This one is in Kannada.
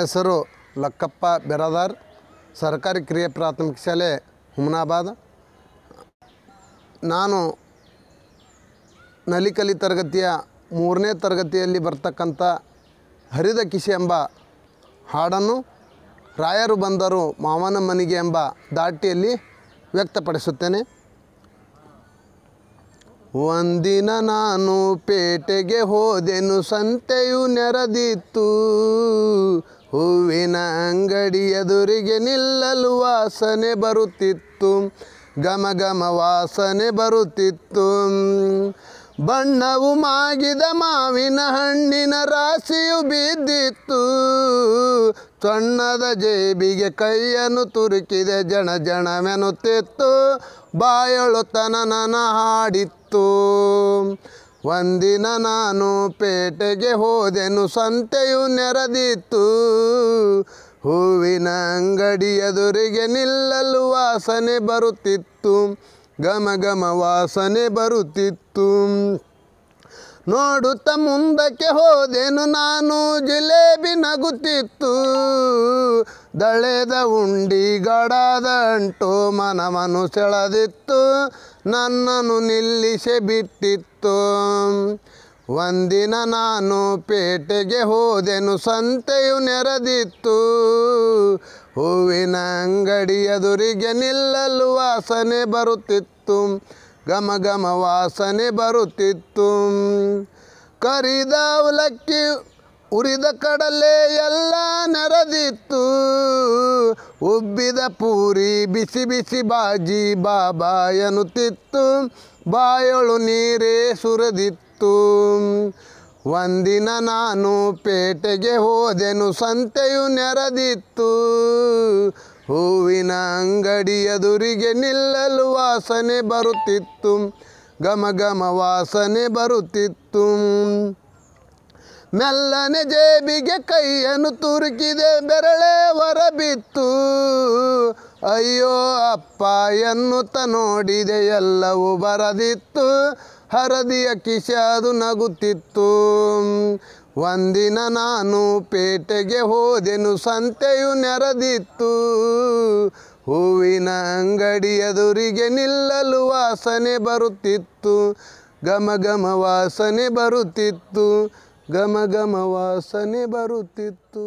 ಹೆಸರು ಲಕ್ಕಪ್ಪ, ಬೆರದಾರ್, ಸರ್ಕಾರಿ ಕಿರಿಯ ಪ್ರಾಥಮಿಕ ಶಾಲೆ, ಹುಮನಾಬಾದ್. ನಾನು ನಲಿಕಲಿ ತರಗತಿಯ ಮೂರನೇ ತರಗತಿಯಲ್ಲಿ ಬರ್ತಕ್ಕಂಥ ಹರಿದ ಕಿಶೆ ಎಂಬ ಹಾಡನ್ನು ರಾಯರು ಬಂದರು ಮಾವನ ಮನೆಗೆ ಎಂಬ ದಾಟಿಯಲ್ಲಿ ವ್ಯಕ್ತಪಡಿಸುತ್ತೇನೆ. ಒಂದಿನ ನಾನು ಪೇಟೆಗೆ ಹೋದೆನು, ಸಂತೆಯು ನೆರೆದಿತ್ತು. ಹೂವಿನ ಅಂಗಡಿ ಎದುರಿಗೆ ನಿಲ್ಲಲು ವಾಸನೆ ಬರುತ್ತಿತ್ತು. ಘಮ ಘಮ ವಾಸನೆ ಬರುತ್ತಿತ್ತು. ಬಣ್ಣವು ಮಾಗಿದ ಮಾವಿನ ಹಣ್ಣಿನ ರಾಶಿಯು ಬಿದ್ದಿತ್ತು. ಸಣ್ಣದ ಜೇಬಿಗೆ ಕೈಯನ್ನು ತುರುಕಿದೆ, ಜಣ ಜಣವೆನ್ನುತ್ತಿತ್ತು ಬಾಯೊಳು ತನನನ ಹಾಡಿತ್ತು. ಒಂದಿನ ನಾನು ಪೇಟೆಗೆ ಹೋದೆನು, ಸಂತೆಯು ನೆರೆದಿತ್ತು. ಹೂವಿನ ಅಂಗಡಿ ಎದುರಿಗೆ ನಿಲ್ಲಲು ವಾಸನೆ ಬರುತ್ತಿತ್ತು, ಘಮ ಘಮ ವಾಸನೆ ಬರುತ್ತಿತ್ತು. ನೋಡುತ್ತ ಮುಂದಕ್ಕೆ ಹೋದೆನು, ನಾನು ಜಿಲೇಬಿ ನಗುತ್ತಿತ್ತು. ದಳೆದ ಉಂಡಿ ಗಡದಂಟು ಮನವನ್ನು ಸೆಳೆದಿತ್ತು, ನನ್ನನ್ನು ನಿಲ್ಲಿಸಿ ಬಿಟ್ಟಿತ್ತು. ಒಂದಿನ ನಾನು ಪೇಟೆಗೆ ಹೋದೆನು, ಸಂತೆಯು ನೆರೆದಿತ್ತು. ಹೂವಿನ ಅಂಗಡಿ ಎದುರಿಗೆ ನಿಲ್ಲಲು ವಾಸನೆ ಬರುತ್ತಿತ್ತು, ಘಮ ಘಮ ವಾಸನೆ ಬರುತ್ತಿತ್ತು. ಕರಿದ ಅವಲಕ್ಕಿ ಉರಿದ ಕಡಲೆ ಎಲ್ಲ ನರದಿತ್ತು. ಉಬ್ಬಿದ ಪೂರಿ ಬಿಸಿ ಬಿಸಿ ಬಾಜಿ ಬಾಬಾ ಎನ್ನುತ್ತಿತ್ತು. ಬಾಯೊಳು ನೀರೇ ಸುರದಿತ್ತು. ಒಂದಿನ ನಾನು ಪೇಟೆಗೆ ಹೋದೆನು, ಸಂತೆಯು ನೆರೆದಿತ್ತು. ಹೂವಿನ ಅಂಗಡಿ ಎದುರಿಗೆ ನಿಲ್ಲಲು ವಾಸನೆ ಬರುತ್ತಿತ್ತು. ಘಮ ಘಮ ವಾಸನೆ ಬರುತ್ತಿತ್ತು. ಮೆಲ್ಲನೆ ಜೇಬಿಗೆ ಕೈಯನ್ನು ತುರುಕಿದೆ, ಬೆರಳೆ ಹೊರಬಿತ್ತು ಅಯ್ಯೋ ಅಪ್ಪ, ಎನ್ನುತ್ತ ನೋಡಿದೆ ಎಲ್ಲವೂ ಬರದಿತ್ತು. ಹರದಿಯ ಕಿಶೆ ಅದು ನಗುತ್ತಿತ್ತು. ಒಂದಿನ ನಾನು ಪೇಟೆಗೆ ಹೋದೆನು, ಸಂತೆಯು ನೆರೆದಿತ್ತು. ಹೂವಿನ ಅಂಗಡಿ ಎದುರಿಗೆ ನಿಲ್ಲಲು ವಾಸನೆ ಬರುತ್ತಿತ್ತು. ಘಮ ಘಮ ವಾಸನೆ ಬರುತ್ತಿತ್ತು. ಘಮ ವಾಸನೆ ಬರುತ್ತಿತ್ತು.